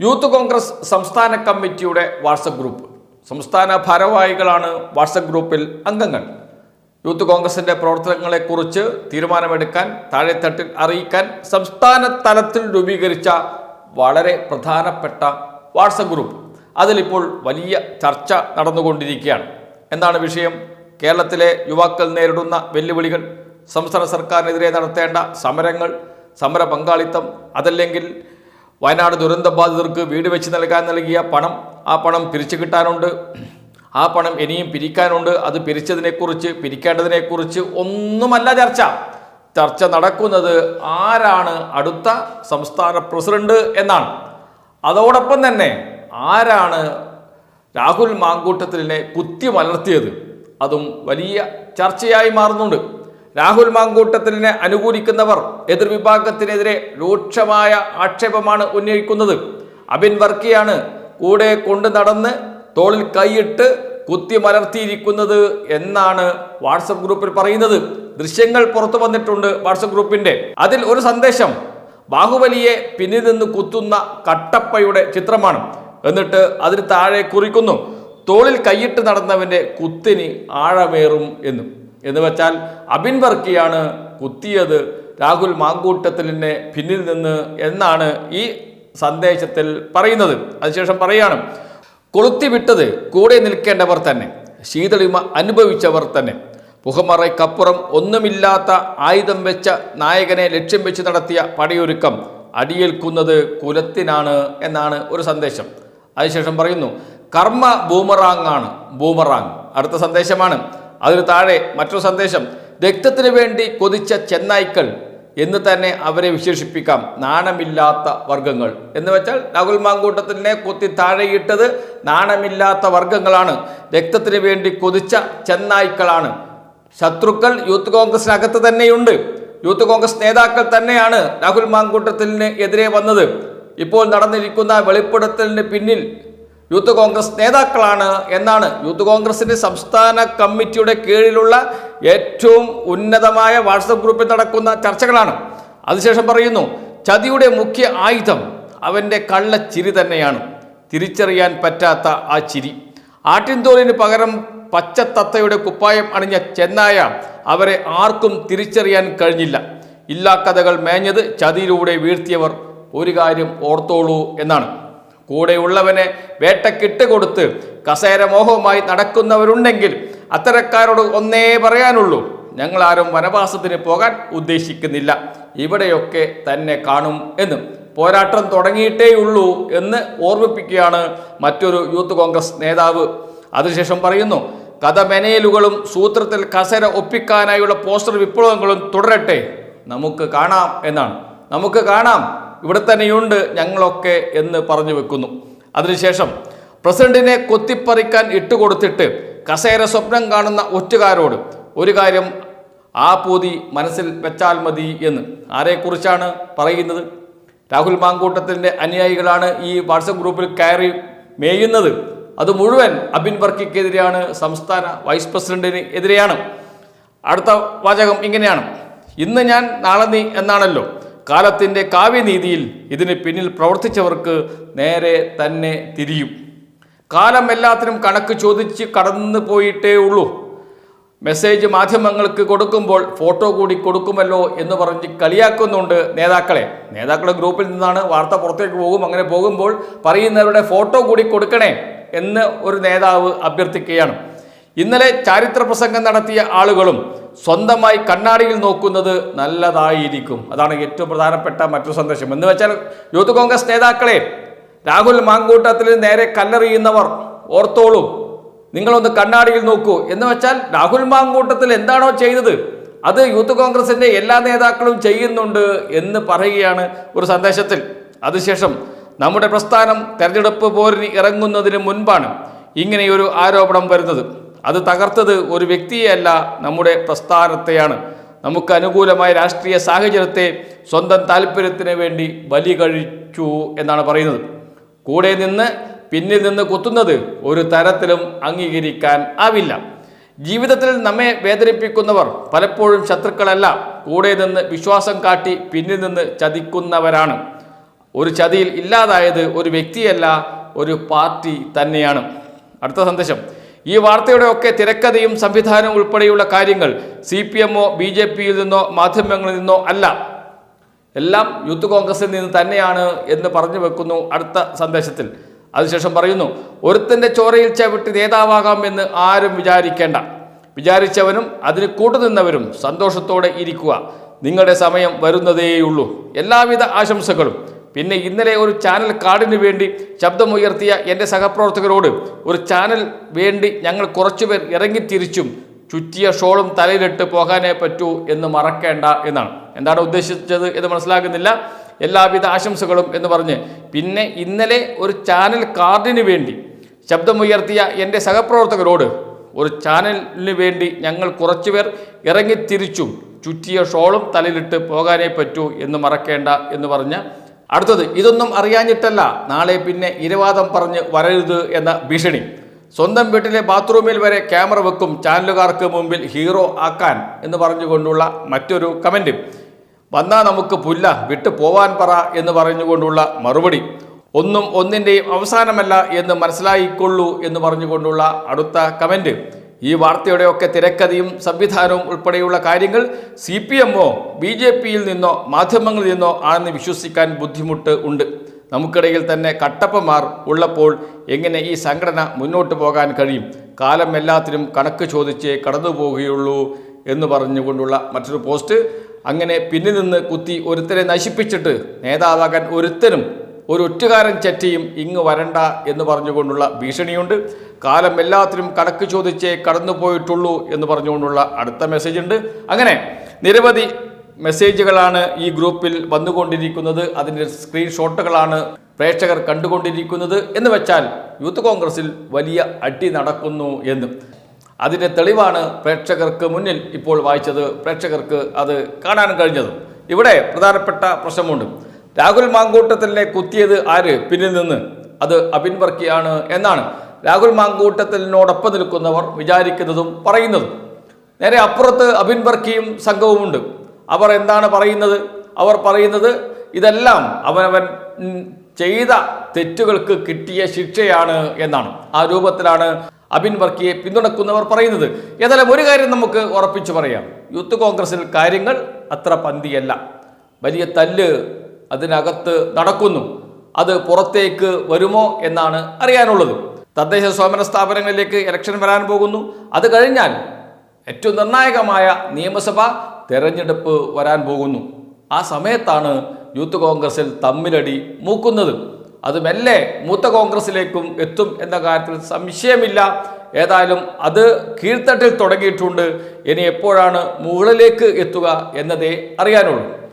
Youth Congress സംസ്ഥാന കമ്മിറ്റിയുടെ WhatsApp group. സംസ്ഥാന ഭാരവാഹികളാണ് വാട്സപ്പ് ഗ്രൂപ്പിൽ അംഗങ്ങൾ. യൂത്ത് കോൺഗ്രസിന്റെ പ്രവർത്തനങ്ങളെക്കുറിച്ച് തീരുമാനമെടുക്കാൻ താഴെത്തട്ടിൽ അറിയിക്കാൻ സംസ്ഥാന തലത്തിൽ രൂപീകരിച്ച വളരെ പ്രധാനപ്പെട്ട വാട്സപ്പ് ഗ്രൂപ്പ്. അതിലിപ്പോൾ വലിയ ചർച്ച നടന്നുകൊണ്ടിരിക്കുകയാണ്. എന്താണ് വിഷയം? കേരളത്തിലെ യുവാക്കൾ നേരിടുന്ന വെല്ലുവിളികൾ സംസ്ഥാന സർക്കാരിനെതിരെ നടത്തേണ്ട സമരങ്ങൾ സമര പങ്കാളിത്തം അതല്ലെങ്കിൽ വയനാട് ദുരന്ത ബാധിതർക്ക് വീട് വെച്ച് നൽകാൻ നൽകിയ പണം ആ പണം പിരിച്ചു കിട്ടാനുണ്ട്. ആ പണം ഇനിയും പിരിക്കാനുണ്ട്. അത് പിരിച്ചതിനെക്കുറിച്ച് പിരിക്കേണ്ടതിനെക്കുറിച്ച് ഒന്നുമല്ല ചർച്ച. ചർച്ച നടക്കുന്നത് ആരാണ് അടുത്ത സംസ്ഥാന പ്രസിഡന്റ് എന്നാണ്. അതോടൊപ്പം തന്നെ ആരാണ് രാഹുൽ മാങ്കൂട്ടത്തിലിനെ കുത്തി മലർത്തിയത്? അതും വലിയ ചർച്ചയായി മാറുന്നുണ്ട്. രാഹുൽ മാങ്കൂട്ടത്തിനെ അനുകൂലിക്കുന്നവർ എതിർവിഭാഗത്തിനെതിരെ രൂക്ഷമായ ആക്ഷേപമാണ് ഉന്നയിക്കുന്നത്. അബിൻ വർക്കിയാണ് കൂടെ കൊണ്ടു നടന്ന് തോളിൽ കൈയിട്ട് കുത്തി മലർത്തിയിരിക്കുന്നത് എന്നാണ് വാട്സപ്പ് ഗ്രൂപ്പിൽ പറയുന്നത്. ദൃശ്യങ്ങൾ പുറത്തു വന്നിട്ടുണ്ട് വാട്സപ്പ് ഗ്രൂപ്പിന്റെ. അതിൽ ഒരു സന്ദേശം ബാഹുബലിയെ പിന്നിൽ നിന്ന് കുത്തുന്ന കട്ടപ്പയുടെ ചിത്രമാണ്. എന്നിട്ട് അതിന് താഴെ കുറിക്കുന്നു തോളിൽ കൈയിട്ട് നടന്നവന്റെ കുത്തിന് ആഴമേറും എന്നും. എന്ന് വെച്ചാൽ അബിൻ വർക്കിയാണ് കുത്തിയത്. രാഹുൽ മാങ്കൂട്ടത്തിലിന്റെ പിന്നിൽ നിന്ന് എന്നാണ് ഈ സന്ദേശത്തിൽ പറയുന്നത്. അതിനുശേഷം പറയാണ് കൊളുത്തിവിട്ടത് കൂടെ നിൽക്കേണ്ടവർ തന്നെ ശീതളിമ അനുഭവിച്ചവർ തന്നെ. പുഹമറയ്ക്കപ്പുറം ഒന്നുമില്ലാത്ത ആയുധം വെച്ച നായകനെ ലക്ഷ്യം വെച്ച് നടത്തിയ പടയൊരുക്കം അടിയേൽക്കുന്നത് കുലത്തിനാണ് എന്നാണ് ഒരു സന്ദേശം. അതിനുശേഷം പറയുന്നു കർമ്മ ബൂമറാങ്ങാണ് ബൂമറാങ്. അടുത്ത സന്ദേശമാണ് അതിന് താഴെ മറ്റൊരു സന്ദേശം രക്തത്തിന് വേണ്ടി കൊതിച്ച ചെന്നായ്ക്കൾ എന്ന് തന്നെ അവരെ വിശേഷിപ്പിക്കാം. നാണമില്ലാത്ത വർഗങ്ങൾ എന്ന് വെച്ചാൽ രാഹുൽ മാങ്കൂട്ടത്തിനെ കൊത്തി താഴെയിട്ടത് നാണമില്ലാത്ത വർഗങ്ങളാണ് രക്തത്തിന് വേണ്ടി കൊതിച്ച ചെന്നായ്ക്കളാണ്. ശത്രുക്കൾ യൂത്ത് കോൺഗ്രസിനകത്ത് തന്നെയുണ്ട്. യൂത്ത് കോൺഗ്രസ് നേതാക്കൾ തന്നെയാണ് രാഹുൽ മാങ്കൂട്ടത്തിന് എതിരെ വന്നത്. ഇപ്പോൾ നടന്നിരിക്കുന്ന വെളിപ്പെടുത്തലിന് പിന്നിൽ യൂത്ത് കോൺഗ്രസ് നേതാക്കളാണ് എന്നാണ് യൂത്ത് കോൺഗ്രസിന്റെ സംസ്ഥാന കമ്മിറ്റിയുടെ കീഴിലുള്ള ഏറ്റവും ഉന്നതമായ വാട്സപ്പ് ഗ്രൂപ്പിൽ നടക്കുന്ന ചർച്ചകളാണ്. അതിനുശേഷം പറയുന്നു ചതിയുടെ മുഖ്യ ആയുധം അവന്റെ കള്ളച്ചിരി തന്നെയാണ്. തിരിച്ചറിയാൻ പറ്റാത്ത ആ ചിരി. ആട്ടിൻതോലിന് പകരം പച്ചത്തത്തയുടെ കുപ്പായം അണിഞ്ഞ ചെന്നായ അവരെ ആർക്കും തിരിച്ചറിയാൻ കഴിഞ്ഞില്ല. ഇല്ലാ കഥകൾ മേഞ്ഞത് ചതിയിലൂടെ വീഴ്ത്തിയവർ ഒരു കാര്യം ഓർത്തോളൂ എന്നാണ്. കൂടെയുള്ളവനെ വേട്ടക്കിട്ട് കൊടുത്ത് കസേര കസേരമോഹവുമായി നടക്കുന്നവരുണ്ടെങ്കിൽ അത്തരക്കാരോട് ഒന്നേ പറയാനുള്ളൂ. ഞങ്ങളാരും വനവാസത്തിന് പോകാൻ ഉദ്ദേശിക്കുന്നില്ല. ഇവിടെയൊക്കെ തന്നെ കാണും എന്നും. പോരാട്ടം തുടങ്ങിയിട്ടേയുള്ളൂ എന്ന് ഓർമ്മിപ്പിക്കുകയാണ് മറ്റൊരു യൂത്ത് കോൺഗ്രസ് നേതാവ്. അതിനുശേഷം പറയുന്നു കഥമെനയലുകളും സൂത്രത്തിൽ കസര ഒപ്പിക്കാനായുള്ള പോസ്റ്റർ വിപ്ലവങ്ങളും തുടരട്ടെ. നമുക്ക് കാണാം എന്നാണ്. നമുക്ക് കാണാം. ഇവിടെ തന്നെയുണ്ട് ഞങ്ങളൊക്കെ എന്ന് പറഞ്ഞു വെക്കുന്നു. അതിനുശേഷം പ്രസിഡന്റിനെ കൊത്തിപ്പറിക്കാൻ ഇട്ടുകൊടുത്തിട്ട് കസേര സ്വപ്നം കാണുന്ന ഒറ്റുകാരോട് ഒരു കാര്യം ആ പൂതി മനസ്സിൽ വെച്ചാൽ മതി എന്ന് ആരെക്കുറിച്ചാണ് പറയുന്നത്? രാഹുൽ മാങ്കൂട്ടത്തിന്റെ അനുയായികളാണ് ഈ വാട്സപ്പ് ഗ്രൂപ്പിൽ കയറി മേയുന്നത്. അത് മുഴുവൻ അബിൻ വർക്കിക്കെതിരെയാണ് സംസ്ഥാന വൈസ് പ്രസിഡന്റിന് എതിരെയാണ്. അടുത്ത വാചകം ഇങ്ങനെയാണ്. ഇന്ന് ഞാൻ നാളെ നീ എന്നാണല്ലോ. കാലത്തിന്റെ കാവ്യനീതിയിൽ ഇതിന് പിന്നിൽ പ്രവർത്തിച്ചവർക്ക് നേരെ തന്നെ തിരിയും. കാലം എല്ലാത്തിനും കണക്ക് ചോദിച്ച് കടന്നു പോയിട്ടേ ഉള്ളൂ. മെസ്സേജ് മാധ്യമങ്ങൾക്ക് കൊടുക്കുമ്പോൾ ഫോട്ടോ കൂടി കൊടുക്കുമല്ലോ എന്ന് പറഞ്ഞ് കളിയാക്കുന്നുണ്ട് നേതാക്കളെ. നേതാക്കളുടെ ഗ്രൂപ്പിൽ നിന്നാണ് വാർത്ത പുറത്തേക്ക് പോകും. അങ്ങനെ പോകുമ്പോൾ പറയുന്നവരുടെ ഫോട്ടോ കൂടി കൊടുക്കണേ എന്ന് ഒരു നേതാവ് അഭ്യർത്ഥിക്കുകയാണ്. ഇന്നലെ ചാരിത്ര പ്രസംഗം നടത്തിയ ആളുകളും സ്വന്തമായി കണ്ണാടിയിൽ നോക്കുന്നത് നല്ലതായിരിക്കും. അതാണ് ഏറ്റവും പ്രധാനപ്പെട്ട മറ്റൊരു സന്ദേശം. എന്ന് വെച്ചാൽ യൂത്ത് കോൺഗ്രസ് നേതാക്കളെ രാഹുൽ മാങ്കൂട്ടത്തിൽ നേരെ കല്ലെറിയുന്നവർ ഓർത്തോളൂ. നിങ്ങളൊന്ന് കണ്ണാടിയിൽ നോക്കൂ. എന്ന് വെച്ചാൽ രാഹുൽ മാങ്കൂട്ടത്തിൽ എന്താണോ ചെയ്തത് അത് യൂത്ത് കോൺഗ്രസിന്റെ എല്ലാ നേതാക്കളും ചെയ്യുന്നുണ്ട് എന്ന് പറയുകയാണ് ഒരു സന്ദേശത്തിൽ. അതിനുശേഷം നമ്മുടെ പ്രസ്ഥാനം തെരഞ്ഞെടുപ്പ് പോരിന് ഇറങ്ങുന്നതിന് മുൻപാണ് ഇങ്ങനെയൊരു ആരോപണം വരുന്നത്. അത് തകർത്തത് ഒരു വ്യക്തിയല്ല നമ്മുടെ പ്രസ്ഥാനത്തെയാണ്. നമുക്ക് അനുകൂലമായ രാഷ്ട്രീയ സാഹചര്യത്തെ സ്വന്തം താല്പര്യത്തിന് വേണ്ടി ബലി കഴിച്ചു എന്നാണ് പറയുന്നത്. കൂടെ നിന്ന് പിന്നിൽ നിന്ന് കുത്തുന്നത് ഒരു തരത്തിലും അംഗീകരിക്കാൻ ആവില്ല. ജീവിതത്തിൽ നമ്മെ വേദനിപ്പിക്കുന്നവർ പലപ്പോഴും ശത്രുക്കളല്ല. കൂടെ നിന്ന് വിശ്വാസം കാട്ടി പിന്നിൽ നിന്ന് ചതിക്കുന്നവരാണ്. ഒരു ചതിയിൽ ഇല്ലാതായത് ഒരു വ്യക്തിയല്ല ഒരു പാർട്ടി തന്നെയാണ്. അടുത്ത സന്ദേശം. ഈ വാർത്തയുടെ ഒക്കെ തിരക്കഥയും സംവിധാനവും ഉൾപ്പെടെയുള്ള കാര്യങ്ങൾ സി പി എമ്മോ ബി ജെ പിയിൽ നിന്നോ മാധ്യമങ്ങളിൽ നിന്നോ അല്ല. എല്ലാം യൂത്ത് കോൺഗ്രസിൽ നിന്ന് തന്നെയാണ് എന്ന് പറഞ്ഞു വെക്കുന്നു അടുത്ത സന്ദേശത്തിൽ. അതിനുശേഷം പറയുന്നു ഒരുത്തന്റെ ചോരയിൽ ചവിട്ടി നേതാവാകാം എന്ന് ആരും വിചാരിക്കേണ്ട. വിചാരിച്ചവനും അതിന് കൂട്ടുനിന്നവരും സന്തോഷത്തോടെ ഇരിക്കുക. നിങ്ങളുടെ സമയം വരുന്നതേയുള്ളൂ. എല്ലാവിധ ആശംസകളും. പിന്നെ ഇന്നലെ ഒരു ചാനൽ കാർഡിന് വേണ്ടി ശബ്ദമുയർത്തിയ എന്റെ സഹപ്രവർത്തകരോട് ഒരു ചാനൽ വേണ്ടി ഞങ്ങൾ കുറച്ചുപേർ ഇറങ്ങിത്തിരിച്ചും ചുറ്റിയ ഷോളും തലയിലിട്ട് പോകാനേ പറ്റൂ എന്ന് മറക്കേണ്ട എന്നാണ്. എന്താണ് ഉദ്ദേശിച്ചത് എന്ന് മനസ്സിലാകുന്നില്ല. എല്ലാവിധ ആശംസകളും എന്ന് പറഞ്ഞ് പിന്നെ ഇന്നലെ ഒരു ചാനൽ കാർഡിന് വേണ്ടി ശബ്ദമുയർത്തിയ എന്റെ സഹപ്രവർത്തകരോട് ഒരു ചാനലിന് വേണ്ടി ഞങ്ങൾ കുറച്ചുപേർ ഇറങ്ങിത്തിരിച്ചും ചുറ്റിയ ഷോളും തലയിലിട്ട് പോകാനേ പറ്റൂ എന്ന് മറക്കേണ്ട എന്ന് പറഞ്ഞ അടുത്തത് ഇതൊന്നും അറിയാഞ്ഞിട്ടല്ല നാളെ പിന്നെ ഇരവാദം പറഞ്ഞ് വരരുത് എന്ന ഭീഷണി. സ്വന്തം വീട്ടിലെ ബാത്റൂമിൽ വരെ ക്യാമറ വെക്കും ചാനലുകാർക്ക് മുമ്പിൽ ഹീറോ ആക്കാൻ എന്ന് പറഞ്ഞുകൊണ്ടുള്ള മറ്റൊരു കമന്റ് വന്നാ നമുക്ക് പുല്ല വിട്ടു പോവാൻ പറ എന്ന് പറഞ്ഞുകൊണ്ടുള്ള മറുപടി. ഒന്നും ഒന്നിന്റെയും അവസാനമല്ല എന്ന് മനസ്സിലായിക്കൊള്ളൂ എന്ന് പറഞ്ഞുകൊണ്ടുള്ള അടുത്ത കമന്റ് ഈ വാർത്തയുടെയൊക്കെ തിരക്കഥയും സംവിധാനവും ഉൾപ്പെടെയുള്ള കാര്യങ്ങൾ സി പി എമ്മോ ബി ജെ പിയിൽ നിന്നോ മാധ്യമങ്ങളിൽ നിന്നോ ആണെന്ന് വിശ്വസിക്കാൻ ബുദ്ധിമുട്ട് ഉണ്ട്. നമുക്കിടയിൽ തന്നെ കട്ടപ്പമാർ ഉള്ളപ്പോൾ എങ്ങനെ ഈ സംഘടന മുന്നോട്ട് പോകാൻ കഴിയും? കാലം എല്ലാത്തിനും കണക്ക് ചോദിച്ചേ കടന്നു പോവുകയുള്ളൂ എന്ന് പറഞ്ഞുകൊണ്ടുള്ള മറ്റൊരു പോസ്റ്റ്. അങ്ങനെ പിന്നിൽ നിന്ന് കുത്തി ഒരുത്തരെ നശിപ്പിച്ചിട്ട് നേതാവാകാൻ ഒരുത്തനും ഒരു ഒറ്റുകാരൻ ചെറ്റയും ഇങ്ങ് വരണ്ട എന്ന് പറഞ്ഞുകൊണ്ടുള്ള ഭീഷണിയുണ്ട്. കാലം എല്ലാത്തിനും കണക്ക് ചോദിച്ചേ കടന്നുപോയിട്ടുള്ളൂ എന്ന് പറഞ്ഞുകൊണ്ടുള്ള അടുത്ത മെസ്സേജ് ഉണ്ട്. അങ്ങനെ നിരവധി മെസ്സേജുകളാണ് ഈ ഗ്രൂപ്പിൽ വന്നുകൊണ്ടിരിക്കുന്നത്. അതിന്റെ സ്ക്രീൻഷോട്ടുകളാണ് പ്രേക്ഷകർ കണ്ടുകൊണ്ടിരിക്കുന്നത്. എന്ന് വെച്ചാൽ യൂത്ത് കോൺഗ്രസിൽ വലിയ അടി നടക്കുന്നു എന്ന്. അതിന്റെ തെളിവാണ് പ്രേക്ഷകർക്ക് മുന്നിൽ ഇപ്പോൾ വായിച്ചത്. പ്രേക്ഷകർക്ക് അത് കാണാൻ കഴിഞ്ഞത്. ഇവിടെ പ്രധാനപ്പെട്ട പ്രശ്നമുണ്ട്. രാഹുൽ മാങ്കൂട്ടത്തിനെ കുത്തിയത് ആര്? പിന്നിൽ നിന്ന്. അത് അബിൻ വർക്കിയാണ് എന്നാണ്. രാഹുൽ മാങ്കൂട്ടത്തിനോടൊപ്പം നിൽക്കുന്നവർ വിചാരിക്കുന്നതും പറയുന്നതും. നേരെ അപ്പുറത്ത് അബിൻ വർക്കിയും സംഘവുമുണ്ട്. അവർ എന്താണ് പറയുന്നത്? അവർ പറയുന്നത് ഇതെല്ലാം അവനവൻ ചെയ്ത തെറ്റുകൾക്ക് കിട്ടിയ ശിക്ഷയാണ് എന്നാണ്. ആ രൂപത്തിലാണ് അബിൻ വർക്കിയെ പിന്തുണക്കുന്നവർ പറയുന്നത്. ഏതായാലും ഒരു കാര്യം നമുക്ക് ഉറപ്പിച്ചു പറയാം. യൂത്ത് കോൺഗ്രസിൽ കാര്യങ്ങൾ അത്ര പന്തിയല്ല. വലിയ തല്ല് അതിനകത്ത് നടക്കുന്നു. അത് പുറത്തേക്ക് വരുമോ എന്നാണ് അറിയാനുള്ളത്. തദ്ദേശ സ്വയംഭരണ സ്ഥാപനങ്ങളിലേക്ക് ഇലക്ഷൻ വരാൻ പോകുന്നു. അത് കഴിഞ്ഞാൽ ഏറ്റവും നിർണായകമായ നിയമസഭ തെരഞ്ഞെടുപ്പ് വരാൻ പോകുന്നു. ആ സമയത്താണ് യൂത്ത് കോൺഗ്രസിൽ തമ്മിലടി മൂക്കുന്നത്. അത് മെല്ലെ മൂത്ത കോൺഗ്രസിലേക്കും എത്തും എന്ന കാര്യത്തിൽ സംശയമില്ല. ഏതായാലും അത് കീഴ്ത്തട്ടിൽ തുടങ്ങിയിട്ടുണ്ട്. ഇനി എപ്പോഴാണ് മുകളിലേക്ക് എത്തുക എന്നതേ അറിയാനുള്ളൂ.